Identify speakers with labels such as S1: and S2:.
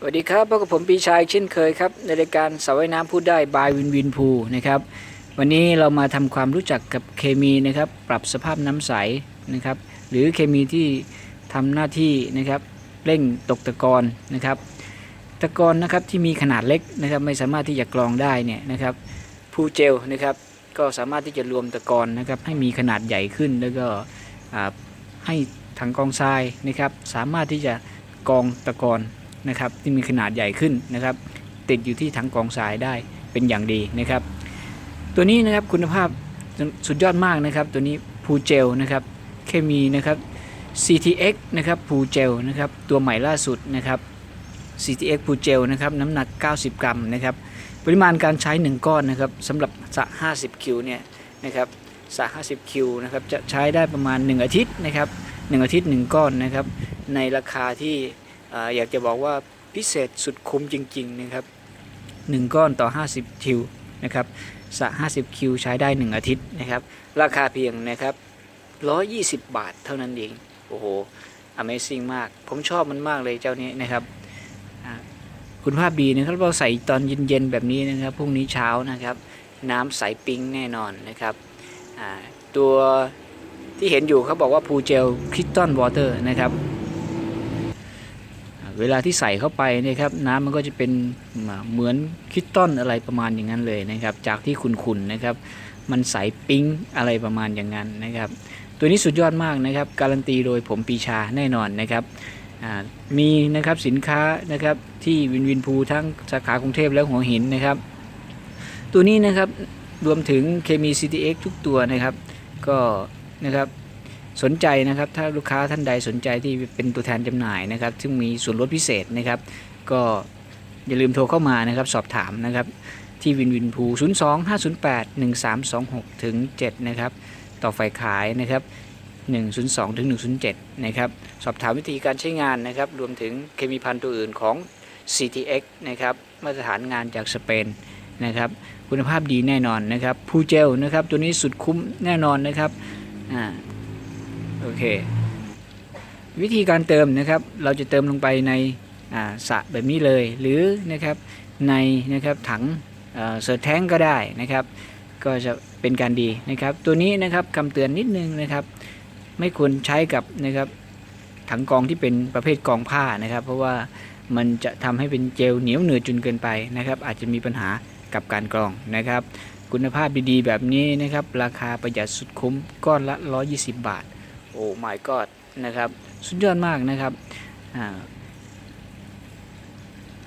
S1: สวัสดีครับพบกับผมปีชายเช่นเคยครับ ในรายการสาวว่ายน้ำพูดได้บายวินวินพูนะครับวันนี้เรามาทำความรู้จักกับเคมีนะครับ ปรับสภาพน้ำใสนะครับ หรือเคมีที่ทำหน้าที่นะครับเร่งตกตะกอนนะครับ ตะกอนนะครับที่มีขนาดเล็กนะครับ ไม่สามารถที่จะกรองได้เนี่ยนะครับพูเจลนะครับ ก็สามารถที่จะรวมตะกอนนะครับ ให้มีขนาดใหญ่ขึ้นแล้วก็ให้ถังกองทรายนะครับ สามารถที่จะกรองตะกอน นะครับที่มีขนาดใหญ่ขึ้นนะครับ ติดอยู่ที่ถังกองทรายได้เป็นอย่างดีนะครับ ตัวนี้นะครับคุณภาพสุดยอดมากนะครับ ตัวนี้พูเจลนะครับเคมีนะครับ CTX นะครับพูเจลนะครับตัวใหม่ล่าสุดนะครับ CTX พูเจลนะครับน้ำหนัก 90 กรัมนะครับปริมาณการใช้ 1 ก้อนนะครับสำหรับสระ50 คิวเนี่ยนะครับสระ50 คิวนะครับจะใช้ได้ประมาณ 1 อาทิตย์นะครับ1อาทิตย์ 1 ก้อนนะครับในราคาที่ อยากจะบอกว่าพิเศษสุดคุ้มจริงๆนะครับ 1 ก้อนต่อ 50 คิวนะครับสะ50 คิวใช้ได้ 1 อาทิตย์นะครับ ราคาเพียงนะครับ 120 บาทเท่านั้นเอง โอ้โห Amazing มาก ผมชอบมันมากเลยเจ้านี้นะครับคุณภาพดีนะครับเราใส่ตอนเย็นๆแบบนี้นะครับพรุ่งนี้เช้านะครับ น้ำใสปิ๊งแน่นอนนะครับตัวที่เห็นอยู่เขาบอกว่าพูเจลคริสตัลวอเตอร์นะครับ เวลาที่ใส่เข้าไปเนะครับน้ำมันก็จะเป็นเหมือนคริสตัลอะไรประมาณอย่างนั้นเลยนะครับ จากที่ขุ่นๆนะครับ มันใสปิ๊งอะไรประมาณอย่างนั้นนะครับ ตัวนี้สุดยอดมากนะครับ การันตีโดยผมปีชาแน่นอนนะครับมีนะครับสินค้านะครับที่วินวินพูทั้งสาขากรุงเทพและหัวหินนะครับ ตัวนี้นะครับรวมถึงเคมี CTX ทุกตัวนะครับ ก็นะครับ สนใจนะครับถ้าลูกค้าท่านใดสนใจที่เป็นตัวแทนจำหน่ายนะครับ ซึ่งมีส่วนลดพิเศษนะครับ ก็อย่าลืมโทรเข้ามานะครับ สอบถามนะครับ ที่วินวินพู0 2 5 0 8 1 3 2 6ถึง7นะครับ ต่อไฟขายนะครับ 102ถึง107 นะครับ สอบถามวิธีการใช้งานนะครับ รวมถึงเคมีพันธุ์ตัวอื่นของ CTX นะครับ มาตรฐานงานจากสเปนนะครับ คุณภาพดีแน่นอนนะครับพูเจลนะครับ ตัวนี้สุดคุ้มแน่นอนนะครับ อ่า เค วิธีการเติมนะครับ เราจะเติมลงไปในสระแบบนี้เลย หรือนะครับในนะครับถังเอ่อเสิร์ชแท้งก็ได้นะครับ ก็จะเป็นการดีนะครับ ตัวนี้นะครับคำเตือนนิดนึงนะครับ ไม่ควรใช้กับนะครับถังกองที่เป็นประเภทกองผ้านะครับ เพราะว่ามันจะทำให้เป็นเจลเหนียวเหนือจนเกินไปนะครับ อาจจะมีปัญหากับการกรองนะครับ คุณภาพดีๆ แบบนี้นะครับ ราคาประหยัดสุดคุ้มก้อนละ 120 บาท โอ้ my god นะครับ สุดยอดมากนะครับอ่า